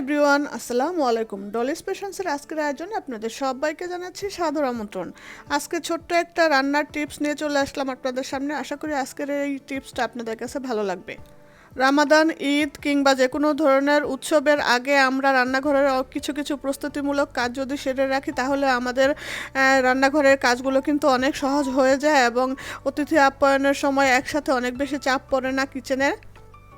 Everyone, আসসালামু আলাইকুম। ডলি স্পেশালসের আজকের আয়োজনে আপনাদের সবাইকে জানাচ্ছি সাদর আমন্ত্রণ। আজকে ছোট্ট একটা রান্নার টিপস নিয়ে চলে আসলাম আপনাদের সামনে। আশা করি আজকের এই টিপসটা আপনাদের কাছে ভালো লাগবে। রামাদান, ঈদ কিংবা যে কোনো ধরনের উৎসবের আগে আমরা রান্নাঘরের কিছু কিছু প্রস্তুতিমূলক কাজ যদি সেরে রাখি, তাহলে আমাদের রান্নাঘরের কাজগুলো কিন্তু অনেক সহজ হয়ে যায় এবং অতিথি আপ্যায়নের সময় একসাথে অনেক বেশি চাপ পড়ে না কিচেনে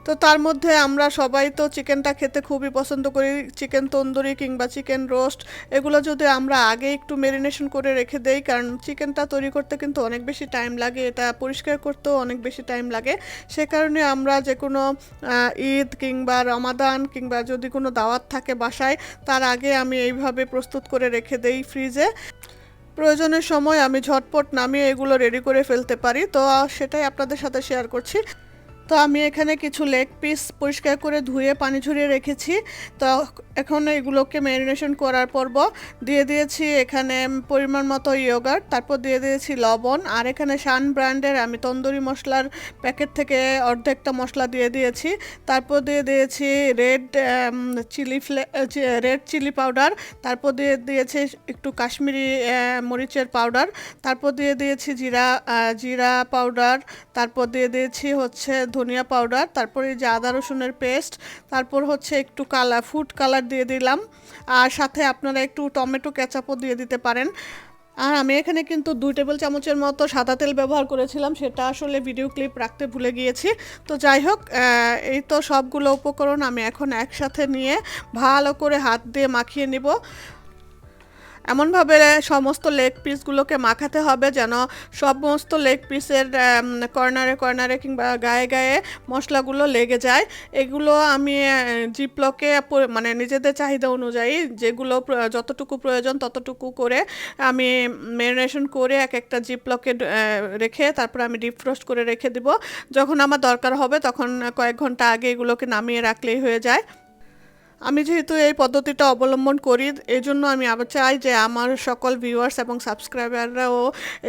তো তার মধ্যে আমরা সবাই তো চিকেনটা খেতে খুবই পছন্দ করি। চিকেন তন্দুরি কিংবা চিকেন রোস্ট, এগুলো যদি আমরা আগে একটু মেরিনেশন করে রেখে দেই, কারণ চিকেনটা তৈরি করতে কিন্তু অনেক বেশি টাইম লাগে, এটা পরিষ্কার করতেও অনেক বেশি টাইম লাগে। সে কারণে আমরা যে কোনো ঈদ কিংবা রমাদান কিংবা যদি কোনো দাওয়াত থাকে বাসায়, তার আগে আমি এইভাবে প্রস্তুত করে রেখে দেই ফ্রিজে প্রয়োজনের সময় আমি ঝটপট নামিয়ে এগুলো রেডি করে ফেলতে পারি। তো সেটাই আপনাদের সাথে শেয়ার করছি। তো আমি এখানে কিছু লেগ পিস পরিষ্কার করে ধুয়ে পানি ঝরিয়ে রেখেছি। তো এখন এগুলোকে ম্যারিনেশন করার পর্ব। দিয়ে দিয়েছি এখানে পরিমাণ মতো ইয়োগার্ট তারপর দিয়ে দিয়েছি লবণ, আর এখানে শান ব্র্যান্ডের আমি তন্দুরি মশলার প্যাকেট থেকে অর্ধেকটা মশলা দিয়ে দিয়েছি। তারপর দিয়ে দিয়েছি red chilli flake red chilli powder তারপর দিয়ে দিয়েছি একটু কাশ্মীরি মরিচের পাউডার তারপর দিয়ে দিয়েছি জিরা জিরা পাউডার তারপর দিয়ে দিয়েছি হচ্ছে ধনিয়া পাউডার, তারপর যে আদা রসুনের পেস্ট, তারপর হচ্ছে একটু কালার ফুড কালার দিয়ে দিলাম। আর সাথে আপনারা একটু টমেটো কেচাপও দিয়ে দিতে পারেন। আর আমি এখানে কিন্তু দুই টেবিল চামচের মতো সাদা তেল ব্যবহার করেছিলাম, সেটা আসলে ভিডিও ক্লিপ রাখতে ভুলে গিয়েছি। তো যাই হোক এই তো সবগুলো উপকরণ আমি এখন একসাথে নিয়ে ভালো করে হাত দিয়ে মাখিয়ে নিব। এমনভাবে সমস্ত লেগ পিসগুলোকে মাখাতে হবে যেন সমস্ত লেগ পিসের কর্নারে কর্নারে কিংবা গায়ে গায়ে মশলাগুলো লেগে যায়। এগুলো আমি জিপলকে মানে নিজেদের চাহিদা অনুযায়ী যেগুলো যতটুকু প্রয়োজন ততটুকু করে আমি ম্যারিনেশন করে এক একটা জিপলকে রেখে তারপর আমি ডিপ ফ্রোস্ট করে রেখে দিব। যখন আমার দরকার হবে তখন কয়েক ঘণ্টা আগে এগুলোকে নামিয়ে রাখলেই হয়ে যায়। আমি যেহেতু এই পদ্ধতিটা অবলম্বন করি এই জন্য আমি আবার চাই যে আমার সকল ভিউয়ার্স এবং সাবস্ক্রাইবাররাও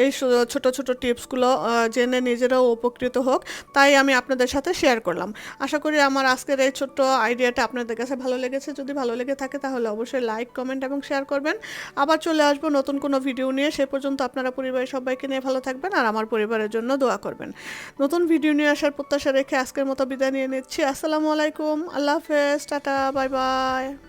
এই ছোট ছোট টিপসগুলো জেনে নিজেরাও উপকৃত হোক। তাই আমি আপনাদের সাথে শেয়ার করলাম। আশা করি আমার আজকের এই ছোট্ট আইডিয়াটা আপনাদের কাছে ভালো লেগেছে। যদি ভালো লেগে থাকে তাহলে অবশ্যই লাইক কমেন্ট এবং শেয়ার করবেন। আবার চলে আসব নতুন কোনো ভিডিও নিয়ে। সে পর্যন্ত আপনারা পরিবারের সবাইকে নিয়ে ভালো থাকবেন আর আমার পরিবারের জন্য দোয়া করবেন। নতুন ভিডিও নিয়ে আসার প্রত্যাশা রেখে আজকের মতো বিদায় নিয়ে নিচ্ছি। আসসালামু আলাইকুম। আল্লাহ হাফেজ। টাটা। Bye bye. Bye.